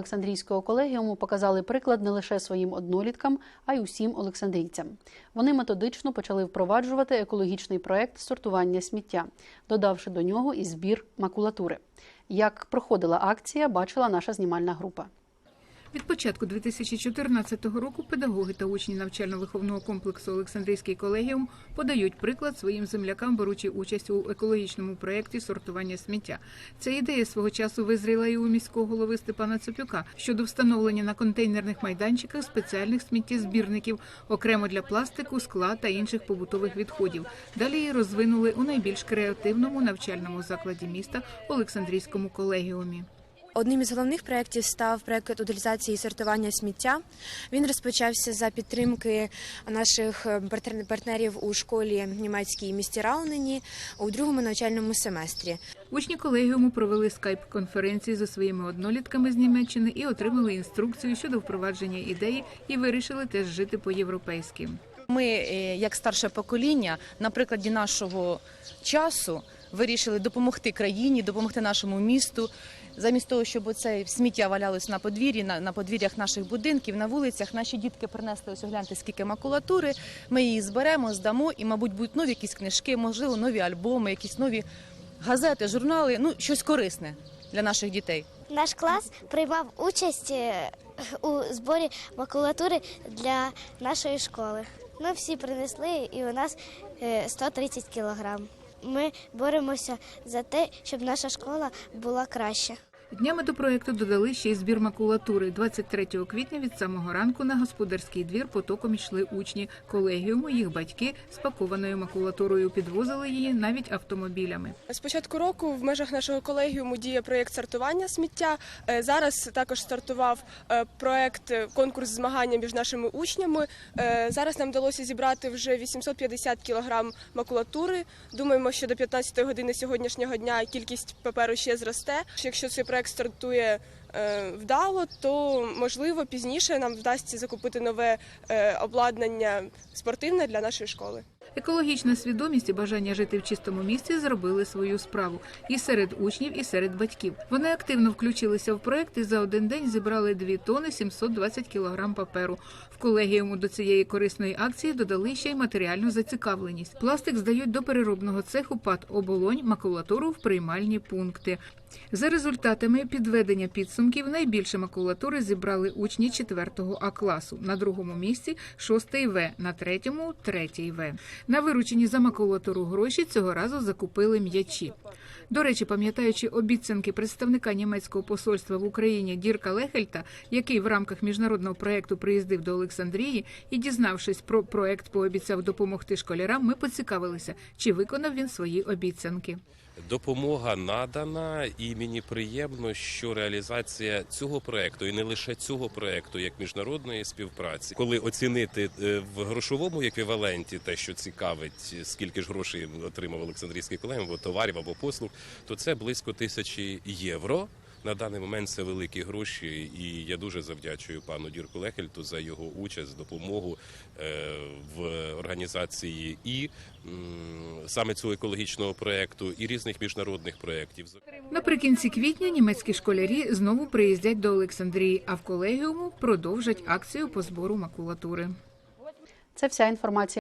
Олександрійського колегіуму показали приклад не лише своїм одноліткам, а й усім олександрійцям. Вони методично почали впроваджувати екологічний проект сортування сміття, додавши до нього і збір макулатури. Як проходила акція, бачила наша знімальна група. Від початку 2014 року педагоги та учні навчально-виховного комплексу Олександрійський колегіум подають приклад своїм землякам, беручи участь у екологічному проєкті сортування сміття. Ця ідея свого часу визріла і у міського голови Степана Цепюка щодо встановлення на контейнерних майданчиках спеціальних сміттєзбірників окремо для пластику, скла та інших побутових відходів. Далі її розвинули у найбільш креативному навчальному закладі міста Олександрійському колегіумі. Одним із головних проєктів став проєкт утилізації і сортування сміття. Він розпочався за підтримки наших партер- партнерів у школі німецькій місті Раунені у другому навчальному семестрі. Учні колегіуму провели скайп-конференції зі своїми однолітками з Німеччини і отримали інструкцію щодо впровадження ідеї і вирішили теж жити по-європейськи. Ми, е, як старше покоління, на прикладі нашого часу вирішили допомогти країні, допомогти нашому місту. Замість того, щоб оце сміття валялось на подвір'ї, на, на подвір'ях наших будинків, на вулицях, наші дітки принесли ось огляньте, скільки макулатури. Ми її зберемо, здамо, і, мабуть, будуть нові якісь книжки, можливо, нові альбоми, якісь нові газети, журнали, ну щось корисне для наших дітей. Наш клас приймав участь е, у зборі макулатури для нашої школи. Ми всі принесли, і у нас е, 130 кілограм. Ми боремося за те, щоб наша школа була краща. Днями до проєкту додали ще й збір макулатури. 23 квітня від самого ранку на господарський двір потоком йшли учні колегіуму, їх батьки з пакованою макулатурою підвозили її навіть автомобілями. З початку року в межах нашого колегіуму діє проєкт сортування сміття. Е, Зараз також стартував е, проєкт е, конкурс змагання між нашими учнями. Зараз нам вдалося зібрати вже 850 кілограм макулатури. Думаємо, що до 15 години сьогоднішнього дня кількість паперу ще зросте. Якщо цей проєкт стартує е, вдало, то можливо пізніше нам вдасться закупити нове е, обладнання спортивне для нашої школи. Екологічна свідомість і бажання жити в чистому місці зробили свою справу і серед учнів, і серед батьків. Вони активно включилися в проект і за один день зібрали 2 тони 720 кілограм паперу. В колегіуму до цієї корисної акції додали ще й матеріальну зацікавленість. Пластик здають до переробного цеху ПАТ оболонь, макулатуру в приймальні пункти. За результатами підведення підсумків найбільше макулатури зібрали учні 4 А класу, на другому місці 6 В, на третьому 3 В. На виручені за макулатуру гроші цього разу закупили м'ячі. До речі, пам'ятаючи обіцянки представника німецького посольства в Україні Дірка Лехельта, який в рамках міжнародного проекту приїздив до Олександрії і, дізнавшись про проект, пообіцяв допомогти школярам, ми поцікавилися, чи виконав він свої обіцянки. Допомога надана, і мені приємно, що реалізація цього проекту, і не лише цього проекту, як міжнародної співпраці, коли оцінити е, в грошовому еквіваленті те, що цікавить, скільки ж грошей отримав Олександрійський колегіум, або товарів або послуг, то це близько тисячі євро. На даний момент це великі гроші, і я дуже завдячую пану Дірку Лехельту за його участь, допомогу е, в організації і саме цього екологічного проекту, і різних міжнародних проєктів. Наприкінці квітня німецькі школярі знову приїздять до Олександрії, а в колегіуму продовжать акцію по збору макулатури. Це вся інформація.